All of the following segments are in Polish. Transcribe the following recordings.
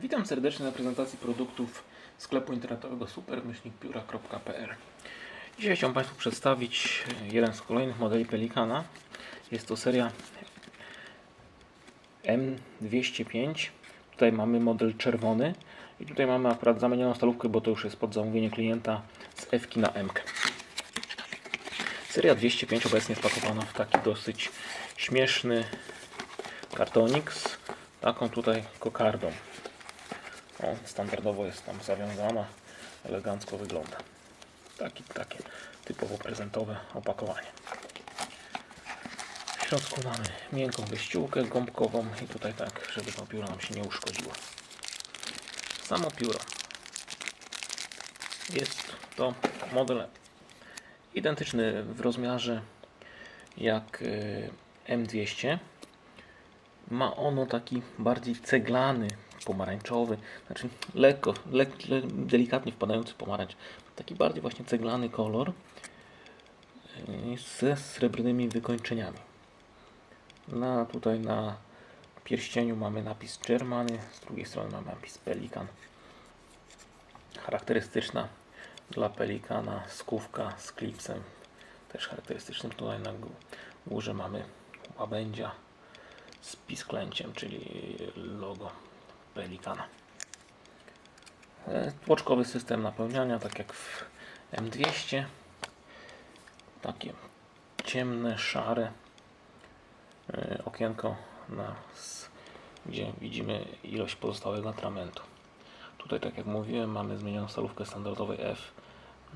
Witam serdecznie na prezentacji produktów sklepu internetowego supermyślnikpióra.pl Dzisiaj chciałem Państwu przedstawić jeden z kolejnych modeli Pelikana. Jest to seria M205. Tutaj mamy model czerwony i tutaj mamy akurat zamienioną stalówkę, bo to już jest pod zamówienie klienta z F na M. Seria 205 obecnie jest pakowana w taki dosyć śmieszny kartonik z taką tutaj kokardą. Standardowo jest tam zawiązana, elegancko wygląda. Taki, takie typowo prezentowe opakowanie. W środku mamy miękką wyściółkę gąbkową i tutaj tak, żeby to pióro nam się nie uszkodziło. Samo pióro. Jest to model identyczny w rozmiarze jak y, M200. Ma ono taki bardziej ceglany, pomarańczowy, znaczy lekko, lek, le, delikatnie wpadający pomarańcz. Taki bardziej właśnie ceglany kolor y, ze srebrnymi wykończeniami. Na, tutaj na pierścieniu mamy napis Germany, z drugiej strony mamy napis Pelikan. Charakterystyczna dla Pelikana skówka z klipsem, też charakterystycznym. Tutaj na gó- górze mamy łabędzia z pisklęciem, czyli logo Pelikana. E, Tłoczkowy system napełniania, tak jak w M200. Takie ciemne, szare e, okienko, na, gdzie widzimy ilość pozostałego atramentu. Tutaj, tak jak mówiłem, mamy zmienioną stalówkę standardowej F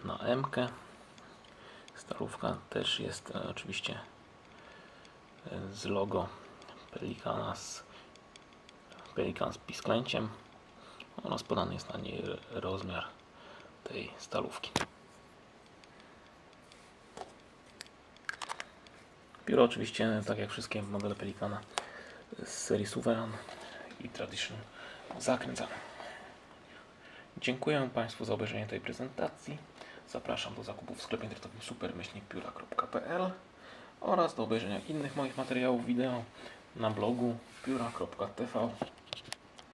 na M. -kę. Też jest e, oczywiście z logo Pelikana z Pelikan z pisklęciem oraz podany jest na niej rozmiar tej stalówki. Pióro oczywiście, tak jak wszystkie modele Pelikana z serii Suveran i Tradition zakręcane. Dziękuję Państwu za obejrzenie tej prezentacji. Zapraszam do zakupu w sklepie internetowym supermyślnikpióra.pl oraz do obejrzenia innych moich materiałów wideo na blogu pióra.tv